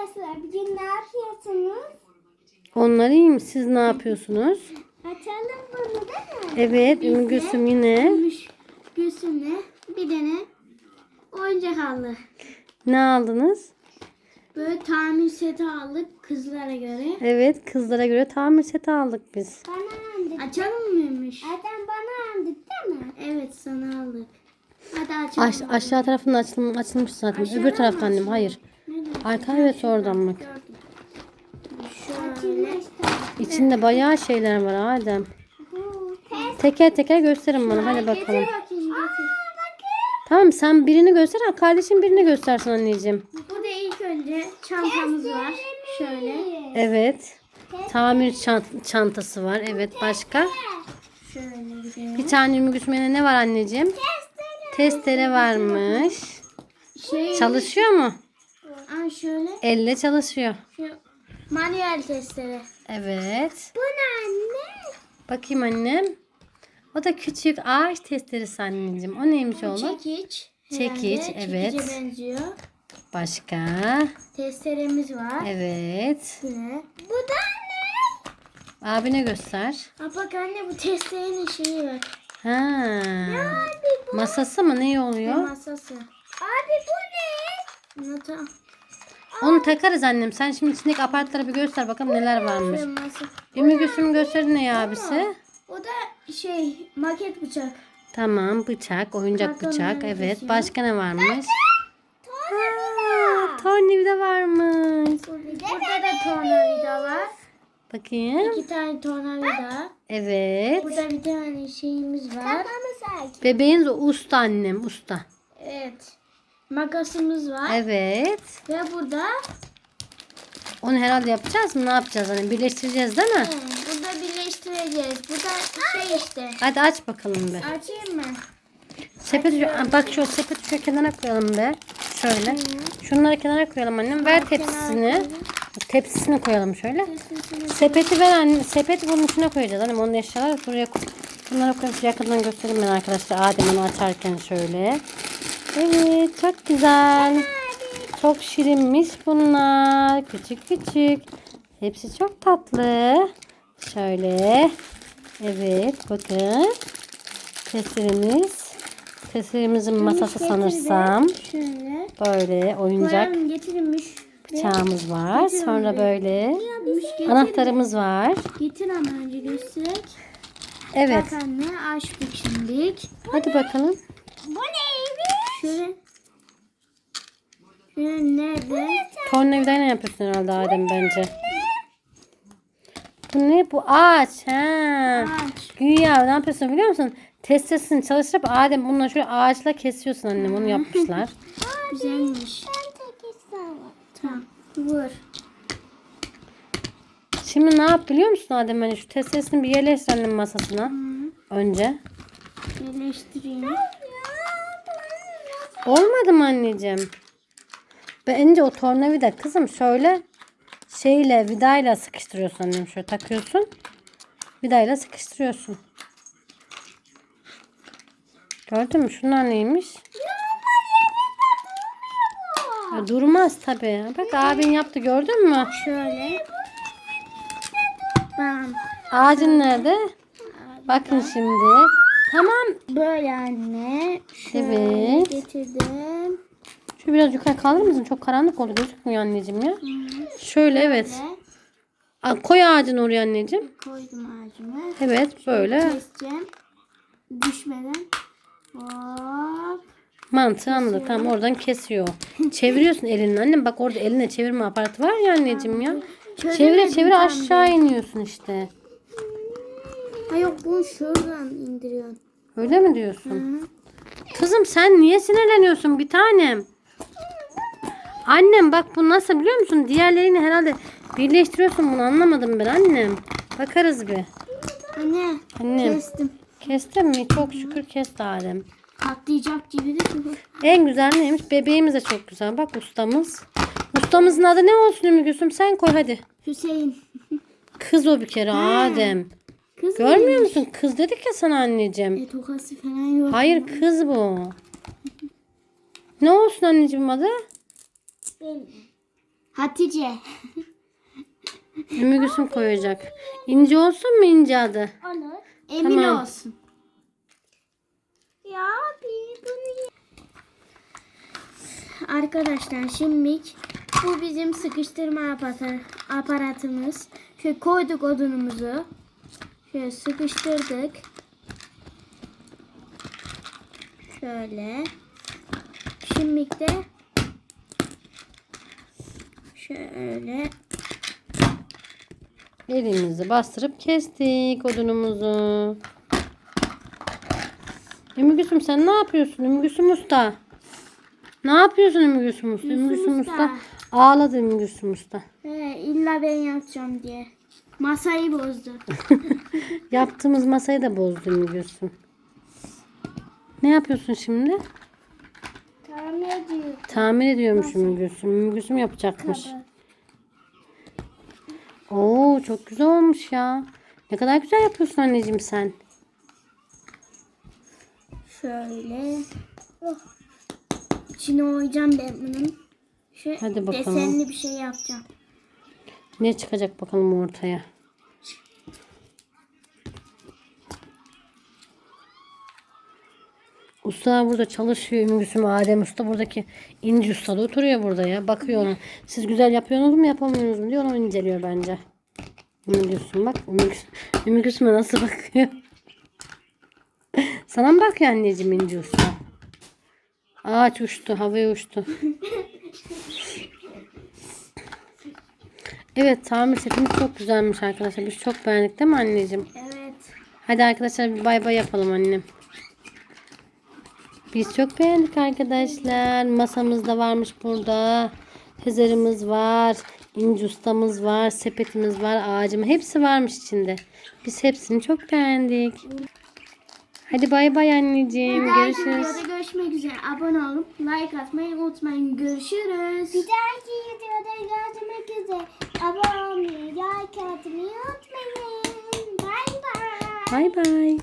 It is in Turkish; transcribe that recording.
Arkadaşlar bugün ne yapıyorsunuz? Onlar iyi mi? Siz ne yapıyorsunuz? Açalım bunu değil mi? Evet, Ümmü Gülsüm yine. Gümüş Gülsüm'le bir tane oyuncak aldı. Ne aldınız? Böyle tamir seti aldık kızlara göre. Evet, kızlara göre tamir seti aldık biz. Bana aldık. Açalım mıymış? Zaten bana aldık değil mi? Evet sana aldık. Hadi açalım. Aş- aşağı tarafında açılmış, açılmış zaten. Aşağıdan Öbür mı taraftan annem. Hayır. Arka evet oradan bak. Şöyle. İçinde bayağı şeyler var Adem. Teker teker gösterin bana. Hadi bakalım. Tamam sen birini göster. ha, Kardeşin birini göstersin anneciğim. Burada ilk önce çantamız var. Şöyle. Evet. Tamir çant- çantası var. Evet başka. Bir tane Gülsüm'e ne var anneciğim? Testere varmış. Şey, Çalışıyor mu? Aa, şöyle. Elle çalışıyor. Şu manuel testere. Evet. Bu ne anne? Bakayım annem. O da küçük ağaç testeresi anneciğim. O neymiş oğlum? Çekiç. Çekiç, herhalde. evet. Çekice benziyor. Başka. Testeremiz var. Evet. Yine. Bu da ne? Abine göster. Aa, bak anne bu testerenin şeyi var. Ha. Abi bu Masası mı ne ne oluyor? masası? Abi bu ne? Ne tamam. Onu takarız annem. Sen şimdi içindeki aparatları bir göster bakalım neler varmış. Ümmü Gülsüm gösterdi ne ya abisi? O da şey maket bıçak. Tamam bıçak, oyuncak Karton bıçak. Evet. yazıyor? Başka ne varmış? Tornavida. Tornavida varmış. Burada da tornavida var. Bakayım. İki tane tornavida. Evet. Burada bir tane şeyimiz var. Bebeğin usta annem usta. Evet. Makasımız var. Evet. Ve burada Onu herhalde yapacağız mı? Ne yapacağız? Hani birleştireceğiz değil mi? he, burada birleştireceğiz. Burada şey işte. Hadi aç bakalım be. Açayım mı? Aa, bak şu sepeti şu kenara koyalım be. Şöyle. Şunları kenara koyalım annem. Ver tepsisini. Tepsisini koyalım şöyle. Sepeti ver anne. Sepeti bunun içine koyacağız. Annem onun eşyaları buraya koy. Bunları koyup yakından göstereyim ben arkadaşlar. Adem'in açarken şöyle. Evet çok güzel. Çok şirinmiş bunlar. Küçük küçük. Hepsi çok tatlı. Şöyle. Evet bakın. Testeremiz. Testerimizin masası sanırsam. Şöyle. Böyle oyuncak getirilmiş. bıçağımız var. Sonra böyle anahtarımız var. getir ama önce göstererek. Evet. Bak anne açtık şimdilik. Hadi bakalım. Bu neymiş? Şöyle. Şöyle nerede? Tornavidayla yapıyorsun herhalde Adem bence. Bu ne? Bu ağaç. Ha. Ağaç. Güya ne yapıyorsun biliyor musun? Testesini çalıştırıp Adem bununla şöyle ağaçla kesiyorsun annem. Onu yapmışlar. Güzelmiş. Tamam. Vur. Şimdi ne yap biliyor musun Adem? Hani şu testesini bir yerleştir annem masasına. Önce. Birleştireyim. Olmadı mı anneciğim? Bence o tornavida kızım şöyle şeyle vidayla sıkıştırıyorsun annem şöyle takıyorsun. Vidayla sıkıştırıyorsun. Gördün mü? Şunlar neymiş? Ya durmaz tabi. Bak abin yaptı gördün mü? Şöyle. Ağacın nerede? Bakın şimdi. Tamam. Böyle anne. Şöyle Evet. getirdim. Şu biraz yukarı kaldırır mısın? Çok karanlık oldu gözükmüyor anneciğim ya. Şöyle evet. Ve Aa, Koy ağacını oraya anneciğim. koydum ağacımı. Evet böyle. Keseceğim. Düşmeden. Hop. Mantığı anladık. Tamam oradan kesiyor. Çeviriyorsun elini. Annem bak orada eline çevirme aparatı var ya anneciğim ya. Çevire Çözemedim çevire tam aşağı iniyorsun işte. Ha yok bunu şuradan indiriyorsun. Öyle mi diyorsun? Kızım sen niye sinirleniyorsun bir tanem? Annem bak bu nasıl biliyor musun? Diğerlerini herhalde birleştiriyorsun bunu anlamadım ben annem. Bakarız bir. Anne. Annem. Kestim. Kestin mi? Çok şükür kesti Adem. Patlayacak gibi de. En güzel neymiş? Bebeğimiz de çok güzel. Bak ustamız. Ustamızın adı ne olsun Ümmü Gülsüm? Sen koy hadi. Hüseyin. Kız o bir kere Adem. Kız Görmüyor musun? Kız dedik ya sana anneciğim. E, tokası falan yok. Hayır kız bu. Ne olsun anneciğim adı? Benim. Hatice. Ümmü Gülsüm koyacak. İnci olsun mu İnci adı? Olur. Emin Tamam. olsun. Ya bunu Arkadaşlar şimdi bu bizim sıkıştırma aparatı, aparatımız. Şöyle koyduk odunumuzu. Şöyle sıkıştırdık. Şöyle. Şimdi de şöyle Elimizi bastırıp kestik odunumuzu. Ümmü Gülsüm sen ne yapıyorsun Ümmü Gülsüm Usta? Ne yapıyorsun Ümmü Gülsüm Usta? Ümmü Gülsüm Usta. Ağladı Ümmü Gülsüm Usta. He, illa ben yapacağım diye. Masayı bozdu. Yaptığımız masayı da bozdu Ümmü Gülsüm. Ne yapıyorsun şimdi? Tamam ne diyor? Tamir ediyormuş. Ümmü Gülsüm yapacakmış. Oo çok güzel olmuş ya. Ne kadar güzel yapıyorsun anneciğim sen. Şöyle. Oh. İçine oyacağım ben bunun. Şöyle Hadi bakalım. desenli bir şey yapacağım. Ne çıkacak bakalım ortaya. Usta burada çalışıyor. Ümmü Adem Usta buradaki inci ustada oturuyor burada ya. Bakıyor ona. Siz güzel yapıyorsunuz mu yapamıyorsunuz mu diyor. Onu inceliyor bence. Ümmü Gülsüm bak. Ümmü Gülsüm'e nasıl bakıyor. Sana mı bakıyor anneciğim inci usta? Ağaç uçtu. Havaya uçtu. Evet tamir setimiz çok güzelmiş arkadaşlar. Biz çok beğendik değil mi anneciğim? Evet. Hadi arkadaşlar bir bay bay yapalım annem. Biz çok beğendik arkadaşlar. Masamız da varmış burada. Hezerimiz var. İnci ustamız var. Sepetimiz var. Ağacım hepsi varmış içinde. Biz hepsini çok beğendik. Hadi bay bay anneciğim. Görüşürüz. Görüşmek üzere. Abone olup like atmayı unutmayın. Görüşürüz. Bir dahaki videoda görüşmek üzere. Abone olmayı, like atmayı unutmayın. Bay bay. Bay bay.